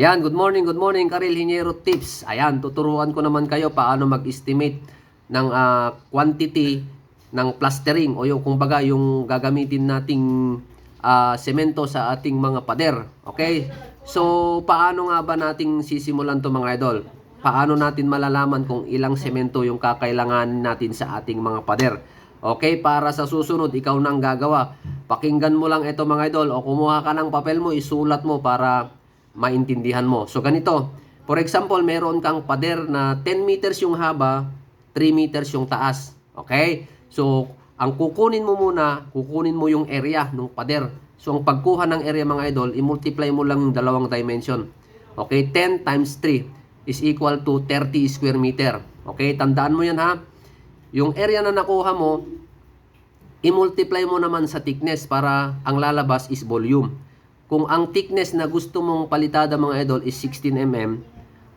Ayan, good morning, good morning, Karil Hinyero Tips. Ayan, tuturuan ko naman kayo paano mag-estimate ng ah, quantity ng plastering o yung kumbaga yung gagamitin nating ah, semento sa ating mga pader. Okay? So, paano nga ba nating sisimulan to mga idol? Paano natin malalaman kung ilang semento yung kakailanganin natin sa ating mga pader? Okay, para sa susunod, ikaw nang gagawa. Pakinggan mo lang ito mga idol o kumuha ka ng papel mo, isulat mo para maintindihan mo. So ganito, for example, meron kang pader na 10 meters yung haba, 3 meters yung taas. Okay? So, ang kukunin mo muna, kukunin mo yung area ng pader. So, ang pagkuha ng area mga idol, i-multiply mo lang yung dalawang dimension. Okay? 10 times 3 is equal to 30 square meter. Okay? Tandaan mo yan ha. Yung area na nakuha mo, i-multiply mo naman sa thickness para ang lalabas is volume. Kung ang thickness na gusto mong palitada mga idol is 16 mm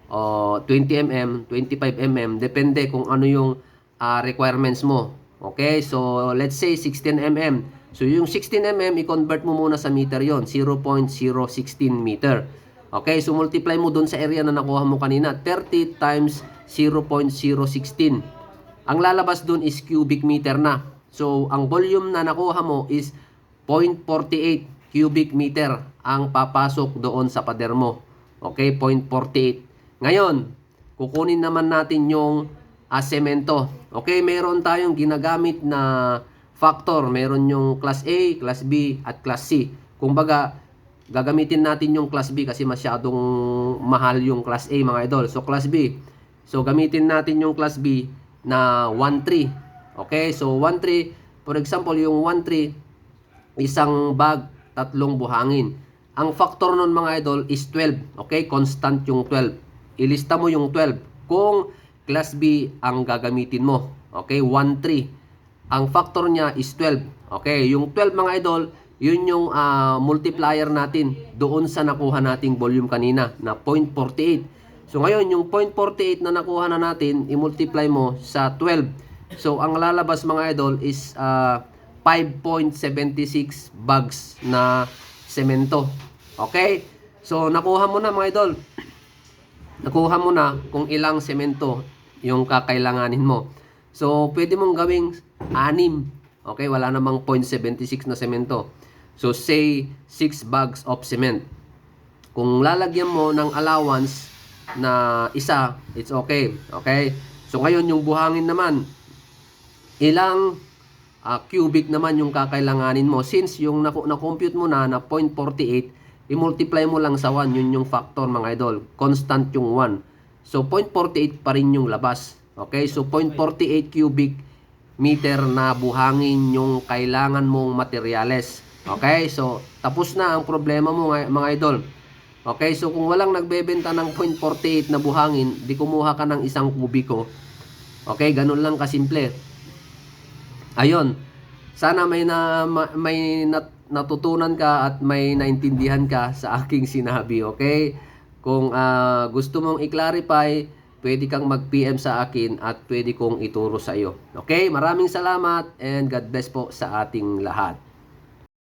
o 20 mm, 25 mm, depende kung ano yung ah, requirements mo. Okay? So, let's say 16 mm. So, yung 16 mm, i-convert mo muna sa meter yon 0.016 meter. Okay? So, multiply mo dun sa area na nakuha mo kanina. 30 times 0.016. Ang lalabas dun is cubic meter na. So, ang volume na nakuha mo is 0.48 cubic meter ang papasok doon sa pader mo. Okay, 0.48. Ngayon, kukunin naman natin yung ah, semento. Okay, meron tayong ginagamit na factor. Meron yung class A, class B, at class C. Kumbaga, gagamitin natin yung class B kasi masyadong mahal yung class A mga idol. So, class B. So, gamitin natin yung class B na 1.3. Okay, so 1.3, for example, yung 1.3, isang bag, tatlong buhangin. Ang factor nun mga idol is 12. Okay, constant yung 12. Ilista mo yung 12. Kung class B ang gagamitin mo. Okay, 1.3. Ang factor niya is 12. Okay, yung 12 mga idol, yun yung ah, multiplier natin doon sa nakuha nating volume kanina na 0.48. So ngayon, yung 0.48 na nakuha na natin, i-multiply mo sa 12. So ang lalabas mga idol is ah, 5.76 bags na semento. Okay? So nakuha mo na mga idol. Nakuha mo na kung ilang semento yung kakailanganin mo. So pwede mong gawing 6. Okay? Wala namang 0.76 na semento. So say 6 bags of cement. Kung lalagyan mo ng allowance na isa, it's okay. Okay? So ngayon yung buhangin naman, ilang ah, cubic naman yung kakailanganin mo. Since yung na-compute mo na na 0.48, i-multiply mo lang sa 1, yun yung factor mga idol. Constant yung 1. So 0.48 pa rin yung labas. Okay? So 0.48 cubic meter na buhangin yung kailangan mong materyales. Okay? So tapos na ang problema mo mga idol. Okay, so kung walang nagbebenta ng 0.48 na buhangin, di kumuha ka ng isang kubiko. Okay, ganun lang kasimple. Ayun. Sana may na ma- may nat- natutunan ka at may naintindihan ka sa aking sinabi, okay? Kung ah, gusto mong i-clarify, pwede kang mag-PM sa akin at pwede kong ituro sa iyo. Okay? Maraming salamat and God bless po sa ating lahat.